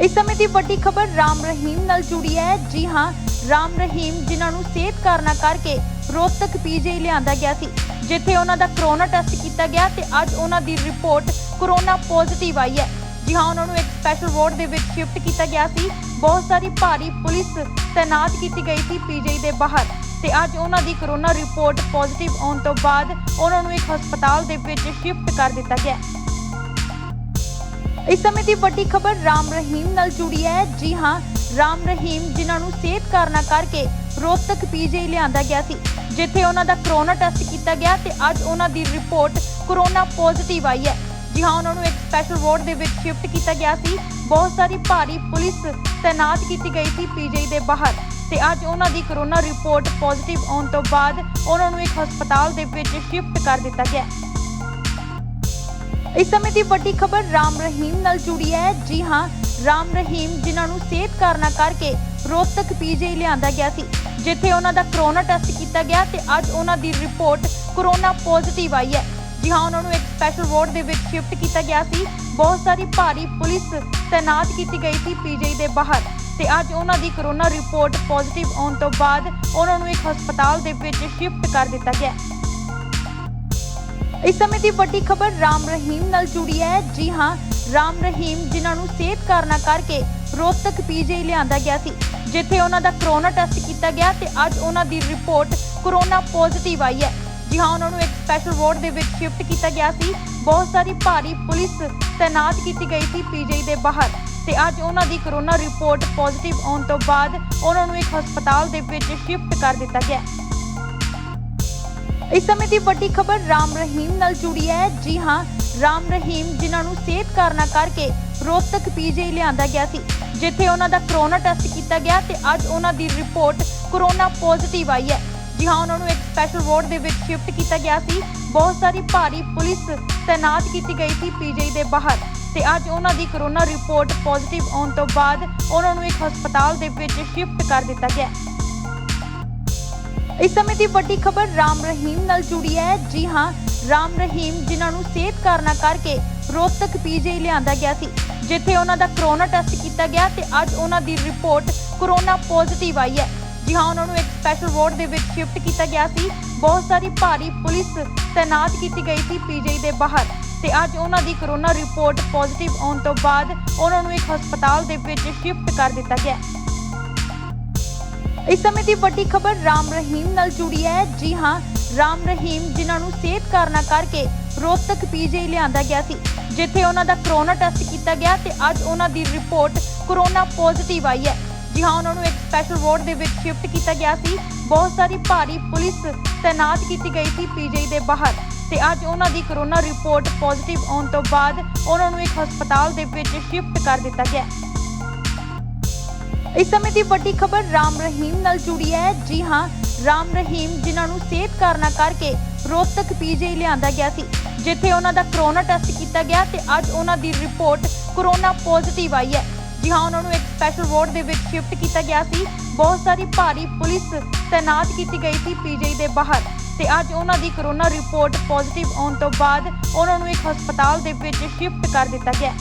ਇਸ ਸਮੇਂ ਦੀ ਵੱਡੀ ਖਬਰ ਰਾਮ ਰਹੀਮ ਨਾਲ ਜੁੜੀ ਹੈ। ਜੀ ਹਾਂ, ਰਾਮ ਰਹੀਮ ਜਿਨ੍ਹਾਂ ਨੂੰ ਸਿਹਤ ਕਾਰਨਾਂ ਕਰਕੇ ਰੋਹਤਕ ਪੀਜੀ ਲਿਆਂਦਾ ਗਿਆ ਸੀ, ਜਿੱਥੇ ਉਹਨਾਂ ਦਾ ਕਰੋਨਾ ਟੈਸਟ ਕੀਤਾ ਗਿਆ ਤੇ ਅੱਜ ਉਹਨਾਂ ਦੀ ਰਿਪੋਰਟ ਕਰੋਨਾ ਪੋਜ਼ਿਟਿਵ ਆਈ ਹੈ। ਜੀ ਹਾਂ, ਉਹਨਾਂ ਨੂੰ ਇੱਕ ਸਪੈਸ਼ਲ ਵਾਰਡ ਦੇ ਵਿੱਚ ਸ਼ਿਫਟ ਕੀਤਾ ਗਿਆ ਸੀ। ਬਹੁਤ ਸਾਰੀ ਭਾਰੀ ਪੁਲਿਸ ਤਾਇਨਾਤ ਕੀਤੀ ਗਈ ਸੀ ਪੀਜੀ ਦੇ ਬਾਹਰ ਤੇ ਅੱਜ ਉਹਨਾਂ ਦੀ ਕਰੋਨਾ ਰਿਪੋਰਟ ਪੋਜ਼ਿਟਿਵ ਆਉਣ ਤੋਂ ਬਾਅਦ ਉਹਨਾਂ ਨੂੰ ਇੱਕ ਹਸਪਤਾਲ ਦੇ ਵਿੱਚ ਸ਼ਿਫਟ ਕਰ ਦਿੱਤਾ ਗਿਆ। ਇਸ ਸਮੇਂ ਦੀ ਵੱਡੀ ਖਬਰ ਰਾਮ ਰਹੀਮ ਨਾਲ ਜੁੜੀ ਹੈ। ਜੀ ਹਾਂ, ਰਾਮ ਰਹੀਮ ਜਿਨ੍ਹਾਂ ਨੂੰ ਸਿਹਤ ਕਾਰਨਾਂ ਕਰਕੇ ਰੋਹਤਕ ਪੀਜੀ ਲਿਆਂਦਾ ਗਿਆ ਸੀ, ਜਿੱਥੇ ਉਹਨਾਂ ਦਾ ਕਰੋਨਾ ਟੈਸਟ ਕੀਤਾ ਗਿਆ ਤੇ ਅੱਜ ਉਹਨਾਂ ਦੀ ਰਿਪੋਰਟ ਕਰੋਨਾ ਪੋਜ਼ਿਟਿਵ ਆਈ ਹੈ। ਜੀ ਹਾਂ, ਉਹਨਾਂ ਨੂੰ ਇੱਕ ਸਪੈਸ਼ਲ ਵਾਰਡ ਦੇ ਵਿੱਚ ਸ਼ਿਫਟ ਕੀਤਾ ਗਿਆ ਸੀ। ਬਹੁਤ ਸਾਰੀ ਭਾਰੀ ਪੁਲਿਸ ਤਾਇਨਾਤ ਕੀਤੀ ਗਈ ਸੀ ਪੀਜੀ ਦੇ ਬਾਹਰ ਤੇ ਅੱਜ ਉਹਨਾਂ ਦੀ ਕਰੋਨਾ ਰਿਪੋਰਟ ਪੋਜ਼ਿਟਿਵ ਆਉਣ ਤੋਂ ਬਾਅਦ ਉਹਨਾਂ ਨੂੰ ਇੱਕ ਹਸਪਤਾਲ ਦੇ ਵਿੱਚ ਸ਼ਿਫਟ ਕਰ ਦਿੱਤਾ ਗਿਆ। ਇਸ ਸਮੇਂ ਦੀ ਵੱਡੀ ਖਬਰ ਰਾਮ ਰਹੀਮ ਨਾਲ ਜੁੜੀ ਹੈ। ਜੀ ਹਾਂ, ਰਾਮ ਰਹੀਮ ਜਿਨ੍ਹਾਂ ਨੂੰ ਸਿਹਤ ਕਾਰਨਾਂ ਕਰਕੇ ਰੋਹਤਕ ਪੀਜੀ ਲਿਆਂਦਾ ਗਿਆ ਸੀ, ਜਿੱਥੇ ਉਹਨਾਂ ਦਾ ਕਰੋਨਾ ਟੈਸਟ ਕੀਤਾ ਗਿਆ ਤੇ ਅੱਜ ਉਹਨਾਂ ਦੀ ਰਿਪੋਰਟ ਕਰੋਨਾ ਪੋਜ਼ਿਟਿਵ ਆਈ ਹੈ। ਜੀ ਹਾਂ, ਉਹਨਾਂ ਨੂੰ ਇੱਕ ਸਪੈਸ਼ਲ ਵਾਰਡ ਦੇ ਵਿੱਚ ਸ਼ਿਫਟ ਕੀਤਾ ਗਿਆ ਸੀ। ਬਹੁਤ ਸਾਰੀ ਭਾਰੀ ਪੁਲਿਸ ਤਾਇਨਾਤ ਕੀਤੀ ਗਈ ਸੀ ਪੀਜੀ ਦੇ ਬਾਹਰ ਤੇ ਅੱਜ ਉਹਨਾਂ ਦੀ ਕਰੋਨਾ ਰਿਪੋਰਟ ਪੋਜ਼ਿਟਿਵ ਆਉਣ ਤੋਂ ਬਾਅਦ ਉਹਨਾਂ ਨੂੰ ਇੱਕ ਹਸਪਤਾਲ ਦੇ ਵਿੱਚ ਸ਼ਿਫਟ ਕਰ ਦਿੱਤਾ ਗਿਆ। ਇਸ ਸਮੇਂ ਦੀ ਵੱਡੀ ਖਬਰ ਰਾਮ ਰਹੀਮ ਨਾਲ ਜੁੜੀ ਹੈ। ਜੀ ਹਾਂ, ਰਾਮ ਰਹੀਮ ਜਿਨ੍ਹਾਂ ਨੂੰ ਸਿਹਤ ਕਾਰਨਾਂ ਕਰਕੇ ਰੋਹਤਕ ਪੀਜੀ ਲਿਆਂਦਾ ਗਿਆ ਸੀ, ਜਿੱਥੇ ਉਹਨਾਂ ਦਾ ਕਰੋਨਾ ਟੈਸਟ ਕੀਤਾ ਗਿਆ ਤੇ ਅੱਜ ਉਹਨਾਂ ਦੀ ਰਿਪੋਰਟ ਕਰੋਨਾ ਪੋਜ਼ਿਟਿਵ ਆਈ ਹੈ। ਜੀ ਹਾਂ, ਉਹਨਾਂ ਨੂੰ ਇੱਕ ਸਪੈਸ਼ਲ ਵਾਰਡ ਦੇ ਵਿੱਚ ਸ਼ਿਫਟ ਕੀਤਾ ਗਿਆ ਸੀ। ਬਹੁਤ ਸਾਰੀ ਭਾਰੀ ਪੁਲਿਸ ਤਾਇਨਾਤ ਕੀਤੀ ਗਈ ਸੀ ਪੀਜੀ ਦੇ ਬਾਹਰ ਤੇ ਅੱਜ ਉਹਨਾਂ ਦੀ ਕਰੋਨਾ ਰਿਪੋਰਟ ਪੋਜ਼ਿਟਿਵ ਆਉਣ ਤੋਂ ਬਾਅਦ ਉਹਨਾਂ ਨੂੰ ਇੱਕ ਹਸਪਤਾਲ ਦੇ ਵਿੱਚ ਸ਼ਿਫਟ ਕਰ ਦਿੱਤਾ ਗਿਆ। ਇਸ ਸਮੇਂ ਦੀ ਵੱਡੀ ਖਬਰ ਰਾਮ ਰਹੀਮ ਨਾਲ ਜੁੜੀ ਹੈ। ਜੀ ਹਾਂ, ਰਾਮ ਰਹੀਮ ਜਿਨ੍ਹਾਂ ਨੂੰ ਸਿਹਤ ਕਾਰਨਾਂ ਕਰਕੇ ਰੋਹਤਕ ਪੀਜੀ ਲਿਆਂਦਾ ਗਿਆ ਸੀ, ਜਿੱਥੇ ਉਹਨਾਂ ਦਾ ਕਰੋਨਾ ਟੈਸਟ ਕੀਤਾ ਗਿਆ ਤੇ ਅੱਜ ਉਹਨਾਂ ਦੀ ਰਿਪੋਰਟ ਕਰੋਨਾ ਪੋਜ਼ਿਟਿਵ ਆਈ ਹੈ। ਜੀ ਹਾਂ, ਉਹਨਾਂ ਨੂੰ ਇੱਕ ਸਪੈਸ਼ਲ ਵਾਰਡ ਦੇ ਵਿੱਚ ਸ਼ਿਫਟ ਕੀਤਾ ਗਿਆ ਸੀ। ਬਹੁਤ ਸਾਰੀ ਭਾਰੀ ਪੁਲਿਸ ਤਾਇਨਾਤ ਕੀਤੀ ਗਈ ਸੀ ਪੀਜੀ ਦੇ ਬਾਹਰ ਤੇ ਅੱਜ ਉਹਨਾਂ ਦੀ ਕਰੋਨਾ ਰਿਪੋਰਟ ਪੋਜ਼ਿਟਿਵ ਆਉਣ ਤੋਂ ਬਾਅਦ ਉਹਨਾਂ ਨੂੰ ਇੱਕ ਹਸਪਤਾਲ ਦੇ ਵਿੱਚ ਸ਼ਿਫਟ ਕਰ ਦਿੱਤਾ ਗਿਆ। ਇਸ ਸਮੇਂ ਦੀ ਵੱਡੀ ਖਬਰ ਰਾਮ ਰਹੀਮ ਨਾਲ ਜੁੜੀ ਹੈ। ਜੀ ਹਾਂ, ਰਾਮ ਰਹੀਮ ਜਿਨ੍ਹਾਂ ਨੂੰ ਸਿਹਤ ਕਾਰਨਾਂ ਕਰਕੇ ਰੋਹਤਕ ਪੀਜੀ ਲਿਆਂਦਾ ਗਿਆ ਸੀ, ਜਿੱਥੇ ਉਹਨਾਂ ਦਾ ਕਰੋਨਾ ਟੈਸਟ ਕੀਤਾ ਗਿਆ ਤੇ ਅੱਜ ਉਹਨਾਂ ਦੀ ਰਿਪੋਰਟ ਕਰੋਨਾ ਪੋਜ਼ਿਟਿਵ ਆਈ ਹੈ। ਜੀ ਹਾਂ, ਉਹਨਾਂ ਨੂੰ ਇੱਕ ਸਪੈਸ਼ਲ ਵਾਰਡ ਦੇ ਵਿੱਚ ਸ਼ਿਫਟ ਕੀਤਾ ਗਿਆ ਸੀ। ਬਹੁਤ ਸਾਰੀ ਭਾਰੀ ਪੁਲਿਸ ਤਾਇਨਾਤ ਕੀਤੀ ਗਈ ਸੀ ਪੀਜੀ ਦੇ ਬਾਹਰ ਤੇ ਅੱਜ ਉਹਨਾਂ ਦੀ ਕਰੋਨਾ ਰਿਪੋਰਟ ਪੋਜ਼ਿਟਿਵ ਆਉਣ ਤੋਂ ਬਾਅਦ ਉਹਨਾਂ ਨੂੰ ਇੱਕ ਹਸਪਤਾਲ ਦੇ ਵਿੱਚ ਸ਼ਿਫਟ ਕਰ ਦਿੱਤਾ ਗਿਆ। ਇਸ ਸਮੇਂ ਦੀ ਵੱਡੀ ਖਬਰ ਰਾਮ ਰਹੀਮ ਨਾਲ ਜੁੜੀ ਹੈ। ਜੀ ਹਾਂ, ਰਾਮ ਰਹੀਮ ਜਿਨ੍ਹਾਂ ਨੂੰ ਸਿਹਤ ਕਾਰਨਾਂ ਕਰਕੇ ਰੋਹਤਕ ਪੀਜੀ ਲਿਆਂਦਾ ਗਿਆ ਸੀ, ਜਿੱਥੇ ਉਹਨਾਂ ਦਾ ਕਰੋਨਾ ਟੈਸਟ ਕੀਤਾ ਗਿਆ ਤੇ ਅੱਜ ਉਹਨਾਂ ਦੀ ਰਿਪੋਰਟ ਕਰੋਨਾ ਪੋਜ਼ਿਟਿਵ ਆਈ ਹੈ। ਜੀ ਹਾਂ, ਉਹਨਾਂ ਨੂੰ ਇੱਕ ਸਪੈਸ਼ਲ ਵਾਰਡ ਦੇ ਵਿੱਚ ਸ਼ਿਫਟ ਕੀਤਾ ਗਿਆ ਸੀ। ਬਹੁਤ ਸਾਰੀ ਭਾਰੀ ਪੁਲਿਸ ਤਾਇਨਾਤ ਕੀਤੀ ਗਈ ਸੀ ਪੀਜੀ ਦੇ ਬਾਹਰ ਤੇ ਅੱਜ ਉਹਨਾਂ ਦੀ ਕਰੋਨਾ ਰਿਪੋਰਟ ਪੋਜ਼ਿਟਿਵ ਆਉਣ ਤੋਂ ਬਾਅਦ ਉਹਨਾਂ ਨੂੰ ਇੱਕ ਹਸਪਤਾਲ ਦੇ ਵਿੱਚ ਸ਼ਿਫਟ ਕਰ ਦਿੱਤਾ ਗਿਆ। ਇਸ ਸਮੇਂ ਦੀ ਵੱਡੀ ਖਬਰ ਰਾਮ ਰਹੀਮ ਨਾਲ ਜੁੜੀ ਹੈ। ਜੀ ਹਾਂ, ਰਾਮ ਰਹੀਮ ਜਿਨ੍ਹਾਂ ਨੂੰ ਸਿਹਤ ਕਾਰਨਾਂ ਕਰਕੇ ਰੋਹਤਕ ਪੀਜੀ ਲਿਆਂਦਾ ਗਿਆ ਸੀ, ਜਿੱਥੇ ਉਹਨਾਂ ਦਾ ਕਰੋਨਾ ਟੈਸਟ ਕੀਤਾ ਗਿਆ ਤੇ ਅੱਜ ਉਹਨਾਂ ਦੀ ਰਿਪੋਰਟ ਕਰੋਨਾ ਪੋਜ਼ਿਟਿਵ ਆਈ ਹੈ। ਜੀ ਹਾਂ, ਉਹਨਾਂ ਨੂੰ ਇੱਕ ਸਪੈਸ਼ਲ ਵਾਰਡ ਦੇ ਵਿੱਚ ਸ਼ਿਫਟ ਕੀਤਾ ਗਿਆ ਸੀ। ਬਹੁਤ ਸਾਰੀ ਭਾਰੀ ਪੁਲਿਸ ਤਾਇਨਾਤ ਕੀਤੀ ਗਈ ਸੀ ਪੀਜੀ ਦੇ ਬਾਹਰ ਤੇ ਅੱਜ ਉਹਨਾਂ ਦੀ ਕਰੋਨਾ ਰਿਪੋਰਟ ਪੋਜ਼ਿਟਿਵ ਆਉਣ ਤੋਂ ਬਾਅਦ ਉਹਨਾਂ ਨੂੰ ਇੱਕ ਹਸਪਤਾਲ ਦੇ ਵਿੱਚ ਸ਼ਿਫਟ ਕਰ ਦਿੱਤਾ ਗਿਆ।